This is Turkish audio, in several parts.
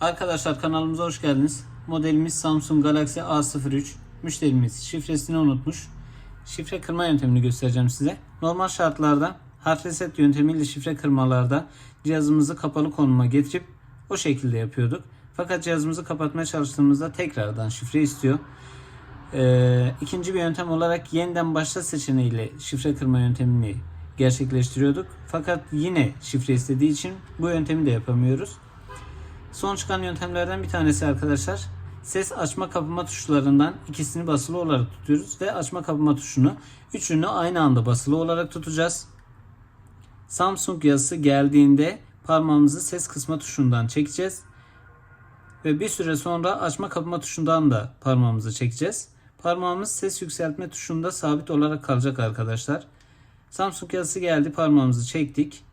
Arkadaşlar kanalımıza hoş geldiniz. Modelimiz Samsung Galaxy A03. Müşterimiz şifresini unutmuş. Şifre kırma yöntemini göstereceğim size. Normal şartlarda hard reset yöntemiyle şifre kırmalarda cihazımızı kapalı konuma getirip o şekilde yapıyorduk. Fakat cihazımızı kapatmaya çalıştığımızda tekrardan şifre istiyor. Ee, ikinci bir yöntem olarak yeniden başla seçeneğiyle şifre kırma yöntemini gerçekleştiriyorduk. Fakat yine şifre istediği için bu yöntemi de yapamıyoruz. Son çıkan yöntemlerden bir tanesi arkadaşlar. Ses açma kapama tuşlarından ikisini basılı olarak tutuyoruz ve açma kapama tuşunu üçünü aynı anda basılı olarak tutacağız. Samsung yazısı geldiğinde parmağımızı ses kısma tuşundan çekeceğiz. Ve bir süre sonra açma kapama tuşundan da parmağımızı çekeceğiz. Parmağımız ses yükseltme tuşunda sabit olarak kalacak arkadaşlar. Samsung yazısı geldi parmağımızı çektik.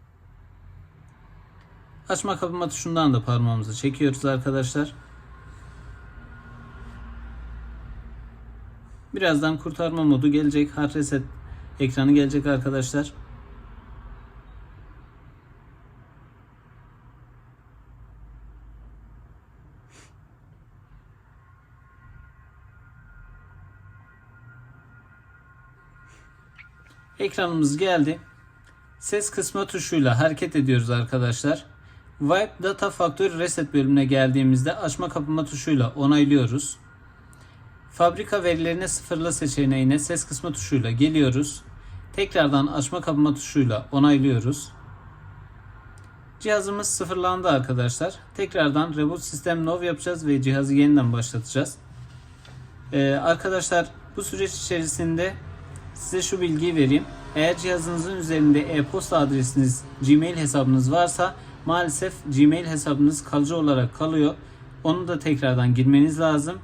Açma kapama tuşundan da parmağımızı çekiyoruz arkadaşlar. Birazdan kurtarma modu gelecek. Hard reset ekranı gelecek arkadaşlar. Ekranımız geldi. Ses kısma tuşuyla hareket ediyoruz arkadaşlar. Wipe Data Factory Reset bölümüne geldiğimizde açma kapama tuşuyla onaylıyoruz. Fabrika verilerine sıfırla seçeneğine ses kısma tuşuyla geliyoruz. Tekrardan açma kapama tuşuyla onaylıyoruz. Cihazımız sıfırlandı arkadaşlar. Tekrardan Reboot System Nov yapacağız ve cihazı yeniden başlatacağız. Ee, arkadaşlar bu süreç içerisinde size şu bilgiyi vereyim. Eğer cihazınızın üzerinde e-posta adresiniz, Gmail hesabınız varsa maalesef Gmail hesabınız kalıcı olarak kalıyor. Onu da tekrardan girmeniz lazım.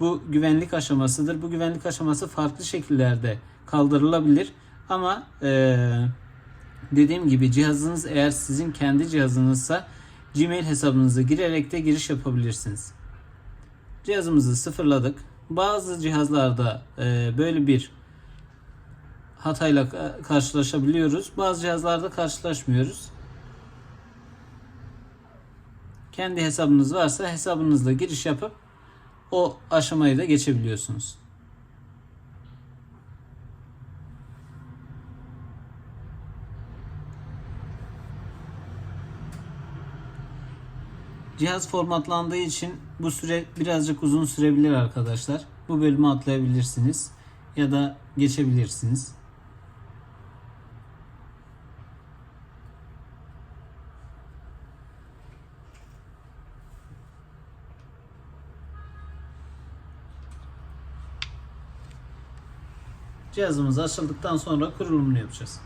Bu güvenlik aşamasıdır. Bu güvenlik aşaması farklı şekillerde kaldırılabilir. Ama eee, dediğim gibi cihazınız eğer sizin kendi cihazınızsa Gmail hesabınıza girerek de giriş yapabilirsiniz. Cihazımızı sıfırladık. Bazı cihazlarda eee, böyle bir hatayla ka- karşılaşabiliyoruz. Bazı cihazlarda karşılaşmıyoruz. Kendi hesabınız varsa hesabınızla giriş yapıp o aşamayı da geçebiliyorsunuz. Cihaz formatlandığı için bu süre birazcık uzun sürebilir arkadaşlar. Bu bölümü atlayabilirsiniz ya da geçebilirsiniz. Cihazımız açıldıktan sonra kurulumunu yapacağız.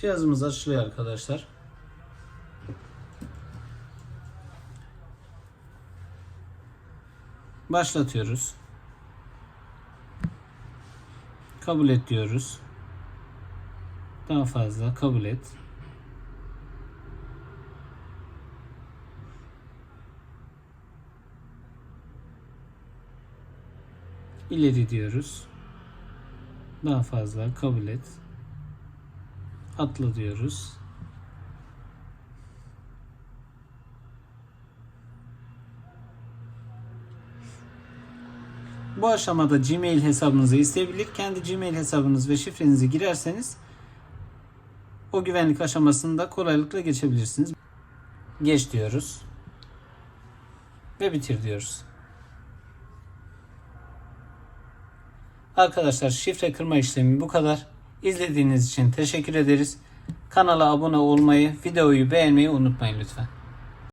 Cihazımız açılıyor arkadaşlar. Başlatıyoruz. Kabul et diyoruz. Daha fazla kabul et. İleri diyoruz. Daha fazla kabul et. Atla diyoruz. Bu aşamada Gmail hesabınızı isteyebilir. Kendi Gmail hesabınız ve şifrenizi girerseniz o güvenlik aşamasını da kolaylıkla geçebilirsiniz. Geç diyoruz. Ve bitir diyoruz. Arkadaşlar şifre kırma işlemi bu kadar. İzlediğiniz için teşekkür ederiz. Kanala abone olmayı, videoyu beğenmeyi unutmayın lütfen.